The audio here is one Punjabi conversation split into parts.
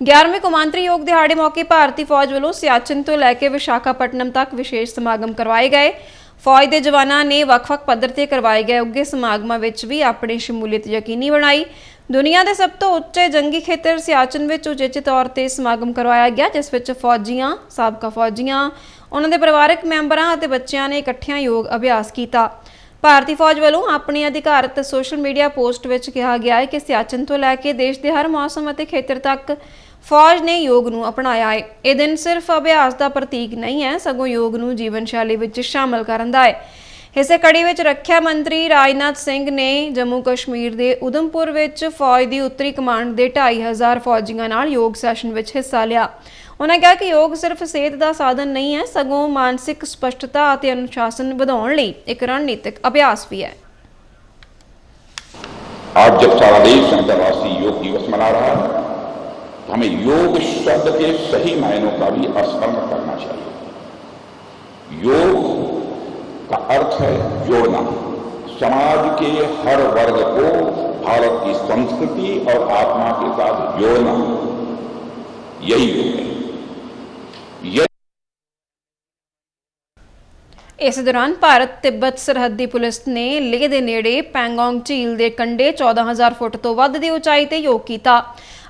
11ਵੇਂ ਕੌਮਾਂਤਰੀ ਯੋਗ ਦਿਹਾੜੇ ਮੌਕੇ ਭਾਰਤੀ ਫੌਜ ਵੱਲੋਂ ਸਿਆਚਿਨ ਤੋਂ ਲੈ ਕੇ ਵਿਸ਼ਾਖਾਪਟਨਮ ਤੱਕ ਵਿਸ਼ੇਸ਼ ਸਮਾਗਮ ਕਰਵਾਏ ਗਏ। ਫੌਜ ਦੇ ਜਵਾਨਾਂ ਨੇ ਵੱਖ-ਵੱਖ ਪੱਧਰ ਤੇ ਕਰਵਾਏ ਗਏ ਉੱਗੇ ਸਮਾਗਮਾਂ ਵਿੱਚ ਵੀ ਆਪਣੀ ਸ਼ਮੂਲੀਅਤ ਯਕੀਨੀ ਬਣਾਈ। ਦੁਨੀਆ ਦੇ ਸਭ ਤੋਂ ਉੱਚੇ ਜੰਗੀ ਖੇਤਰ ਸਿਆਚਿਨ ਵਿੱਚ ਉਚੇਚੇ ਤੌਰ ਤੇ ਸਮਾਗਮ ਕਰਵਾਇਆ ਗਿਆ, ਜਿਸ ਵਿੱਚ ਫੌਜੀਆਂ, ਸਾਬਕਾ ਫੌਜੀਆਂ, ਉਹਨਾਂ ਦੇ ਪਰਿਵਾਰਕ ਮੈਂਬਰਾਂ ਅਤੇ ਬੱਚਿਆਂ ਨੇ ਇਕੱਠਿਆਂ ਯੋਗ ਅਭਿਆਸ ਕੀਤਾ। ਭਾਰਤੀ ਫੌਜ ਵੱਲੋਂ ਆਪਣੀ ਅਧਿਕਾਰਤ ਸੋਸ਼ਲ ਮੀਡੀਆ ਪੋਸਟ ਵਿੱਚ ਕਿਹਾ ਗਿਆ ਹੈ ਕਿ ਸਿਆਚਿਨ ਤੋਂ ਲੈ ਕੇ ਦੇਸ਼ ਦੇ ਹਰ ਮੌਸਮ ਅਤੇ ਖੇਤਰ ਤੱਕ ਫੌਜ ਨੇ ਯੋਗ ਨੂੰ ਅਪਣਾਇਆ ਹੈ ਇਹ ਦਿਨ ਸਿਰਫ ਅਭਿਆਸ ਦਾ ਪ੍ਰਤੀਕ ਨਹੀਂ ਹੈ ਸਗੋਂ ਯੋਗ ਨੂੰ ਜੀਵਨ ਸ਼ੈਲੀ ਵਿੱਚ ਸ਼ਾਮਲ ਕਰਨ ਦਾ ਹੈ ਇਸੇ ਕੜੀ ਵਿੱਚ ਰੱਖਿਆ ਮੰਤਰੀ ਰਾਜਨਾਥ ਸਿੰਘ ਨੇ ਜੰਮੂ ਕਸ਼ਮੀਰ ਦੇ ਉਦਮਪੁਰ ਵਿੱਚ ਫੌਜ ਦੀ ਉੱਤਰੀ ਕਮਾਂਡ ਦੇ 2500 ਫੌਜੀਆਂ ਨਾਲ ਯੋਗ ਸੈਸ਼ਨ ਵਿੱਚ ਹਿੱਸਾ ਲਿਆ ਉਹਨਾਂ ਕਿਹਾ ਕਿ ਯੋਗ ਸਿਰਫ ਸਿਹਤ ਦਾ ਸਾਧਨ ਨਹੀਂ ਹੈ ਸਗੋਂ ਮਾਨਸਿਕ ਸਪਸ਼ਟਤਾ ਅਤੇ ਅਨੁਸ਼ਾਸਨ ਵਧਾਉਣ ਲਈ ਇੱਕ ਰਣਨੀਤਿਕ ਅਭਿਆਸ ਵੀ ਹੈ आज जब सारा देश अंतर्राष्ट्रीय योग दिवस मना रहा है तो हमें योग शब्द के सही मायनों का भी स्मरण करना चाहिए योग का अर्थ है जोड़ना समाज के हर वर्ग को भारत की संस्कृति और आत्मा के साथ जोड़ना यही योग है यही ਇਸ ਦੌਰਾਨ ਭਾਰਤ ਤਿੱਬਤ ਸਰਹੱਦੀ ਪੁਲਿਸ ਨੇ ਲੇਹ ਦੇ ਨੇੜੇ ਪੈਂਗੋਂਗ ਝੀਲ ਦੇ ਕੰਢੇ 14000 ਫੁੱਟ ਤੋਂ ਵੱਧ ਦੀ ਉਚਾਈ ਤੇ ਯੋਗ ਕੀਤਾ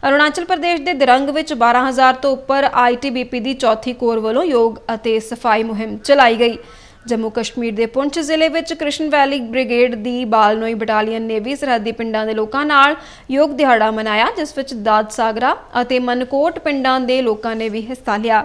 ਅਰੁਣਾਚਲ ਪ੍ਰਦੇਸ਼ ਦੇ ਦਿਰੰਗ ਵਿੱਚ 12000 ਤੋਂ ਉੱਪਰ ਆਈਟੀਬੀਪੀ ਦੀ ਚੌਥੀ ਕੋਰ ਵੱਲੋਂ ਯੋਗ ਅਤੇ ਸਫ਼ਾਈ ਮੁਹਿੰਮ ਚਲਾਈ ਗਈ। ਜੰਮੂ ਕਸ਼ਮੀਰ ਦੇ ਪੁੰਛ ਜ਼ਿਲ੍ਹੇ ਵਿੱਚ ਕ੍ਰਿਸ਼ਨ ਵੈਲੀ ਬ੍ਰਿਗੇਡ ਦੀ ਬਾਲਨੋਈ ਬਟਾਲੀਅਨ ਨੇ ਵੀ ਸਰਹੱਦੀ ਪਿੰਡਾਂ ਦੇ ਲੋਕਾਂ ਨਾਲ ਯੋਗ ਦਿਹਾੜਾ ਮਨਾਇਆ, ਜਿਸ ਵਿੱਚ ਦਾਦ ਸਾਗਰਾ ਅਤੇ ਮਨਕੋਟ ਪਿੰਡਾਂ ਦੇ ਲੋਕਾਂ ਨੇ ਵੀ ਹਿੱਸਾ ਲਿਆ।